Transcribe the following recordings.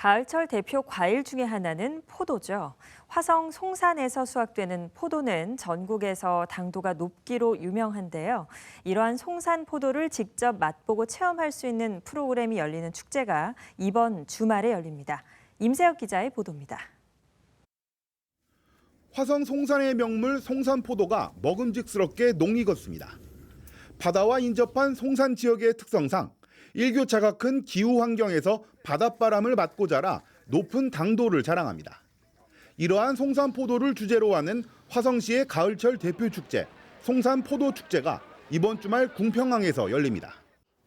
가을철 대표 과일 중에 하나는 포도죠. 화성 송산에서 수확되는 포도는 전국에서 당도가 높기로 유명한데요. 이러한 송산 포도를 직접 맛보고 체험할 수 있는 프로그램이 열리는 축제가 이번 주말에 열립니다. 임세혁 기자의 보도입니다. 화성 송산의 명물 송산포도가 먹음직스럽게 농익었습니다. 바다와 인접한 송산 지역의 특성상 일교차가 큰 기후 환경에서 바닷바람을 맞고 자라 높은 당도를 자랑합니다. 이러한 송산포도를 주제로 하는 화성시의 가을철 대표 축제 송산포도 축제가 이번 주말 궁평항에서 열립니다.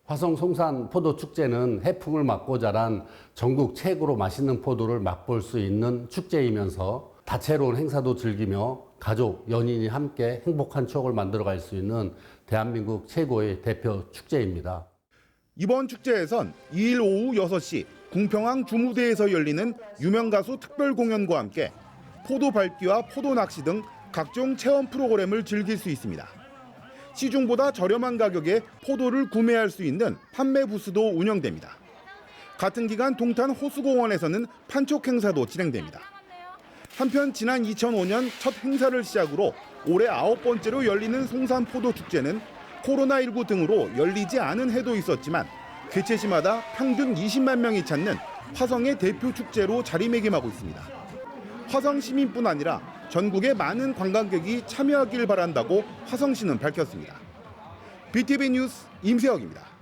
화성 송산 포도 축제는 해풍을 맞고 자란 전국 최고로 맛있는 포도를 맛볼 수 있는 축제이면서 다채로운 행사도 즐기며 가족, 연인이 함께 행복한 추억을 만들어 갈 수 있는 대한민국 최고의 대표 축제입니다. 이번 축제에선 2일 오후 6시 궁평항 주무대에서 열리는 유명 가수 특별 공연과 함께 포도 밟기와 포도 낚시 등 각종 체험 프로그램을 즐길 수 있습니다. 시중보다 저렴한 가격에 포도를 구매할 수 있는 판매 부스도 운영됩니다. 같은 기간 동탄 호수공원에서는 판촉 행사도 진행됩니다. 한편 지난 2005년 첫 행사를 시작으로 올해 아홉 번째로 열리는 송산 포도 축제는 코로나19 등으로 열리지 않은 해도 있었지만 개최 시마다 평균 20만 명이 찾는 화성의 대표 축제로 자리매김하고 있습니다. 화성 시민뿐 아니라 전국의 많은 관광객이 참여하길 바란다고 화성시는 밝혔습니다. BTV 뉴스 임세혁입니다.